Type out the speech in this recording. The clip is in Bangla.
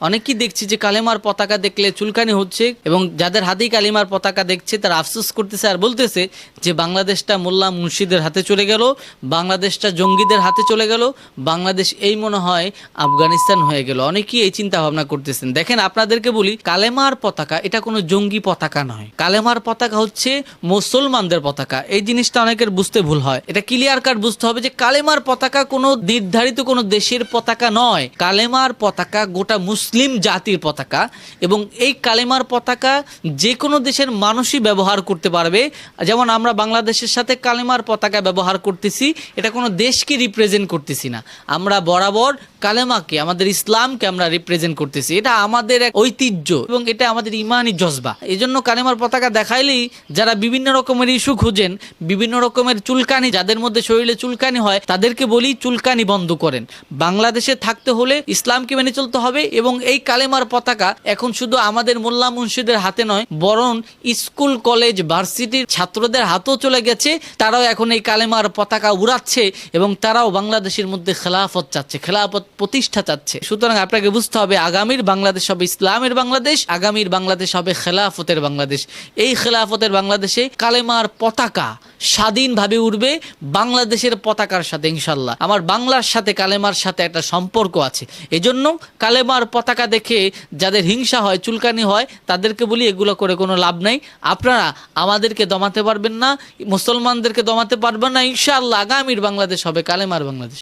অনেকেই দেখছি যে কালেমার পতাকা দেখলে চুলকানি হচ্ছে এবং যাদের হাতেই কালিমার পতাকা দেখছে, তারা আফসোস করতেছে আর বলতেছে যে বাংলাদেশটা মোল্লা মুন্সিদের হাতে চলে গেল, বাংলাদেশটা জঙ্গিদের হাতে চলে গেল, বাংলাদেশ এই মনে হয় আফগানিস্তান হয়ে গেল। অনেকেই এই চিন্তা ভাবনা করতেছেন। দেখেন, আপনাদেরকে বলি, কালেমার পতাকা, এটা কোনো জঙ্গি পতাকা নয়। কালেমার পতাকা হচ্ছে মুসলমানদের পতাকা। এই জিনিসটা অনেকের বুঝতে ভুল হয়। এটা ক্লিয়ার কাট বুঝতে হবে যে কালেমার পতাকা কোনো নির্ধারিত কোনো দেশের পতাকা নয়। কালেমার পতাকা গোটা মুসলিম জাতির পতাকা এবং এই কালেমার পতাকা যে কোনো দেশের মানুষই ব্যবহার করতে পারবে। যেমন আমরা বাংলাদেশের সাথে কালেমার পতাকা ব্যবহার করতেছি, এটা কোনো দেশকে রিপ্রেজেন্ট করতেছি না। আমরা বরাবর কালেমাকে, আমাদের ইসলামকে আমরা রিপ্রেজেন্ট করতেছি। এটা আমাদের এক ঐতিহ্য এবং এটা আমাদের ইমানই জজবা। এই জন্য কালেমার পতাকা দেখাইলেই যারা বিভিন্ন রকমের ইস্যু খুঁজেন, বিভিন্ন রকমের চুলকানি, যাদের মধ্যে শরীরে চুলকানি হয়, তাদেরকে বলি চুলকানি বন্ধ করেন। বাংলাদেশে থাকতে হলে ইসলামকে মেনে চলতে হবে এবং এই কালেমার পতাকা এখন শুধু আমাদের মোল্লা মুন্সিদের হাতে নয়, বরং স্কুল, কলেজ, ভার্সিটির ছাত্রদের হাতেও চলে গেছে। তারাও এখন এই কালেমার পতাকা উড়াচ্ছে এবং তারাও বাংলাদেশের মধ্যে খেলাফত চাচ্ছে, খেলাফত প্রতিষ্ঠা চাচ্ছে। সুতরাং আপনাকে বুঝতে হবে, আগামীর বাংলাদেশ হবে ইসলামের বাংলাদেশ, আগামীর বাংলাদেশ হবে খেলাফতের বাংলাদেশ। এই খেলাফতের বাংলাদেশে কালেমার পতাকা স্বাধীনভাবে উঠবে বাংলাদেশের পতাকার সাথে, ইনশাল্লাহ। আমার বাংলার সাথে, কালেমার সাথে একটা সম্পর্ক আছে। এজন্য কালেমার পতাকা দেখে যাদের হিংসা হয়, চুলকানি হয়, তাদেরকে বলি এগুলো করে কোনো লাভ নাই। আপনারা আমাদেরকে দমাতে পারবেন না, মুসলমানদেরকে দমাতে পারবেন না, ইনশাল্লাহ আগামীর বাংলাদেশ হবে, কালেমার বাংলাদেশ।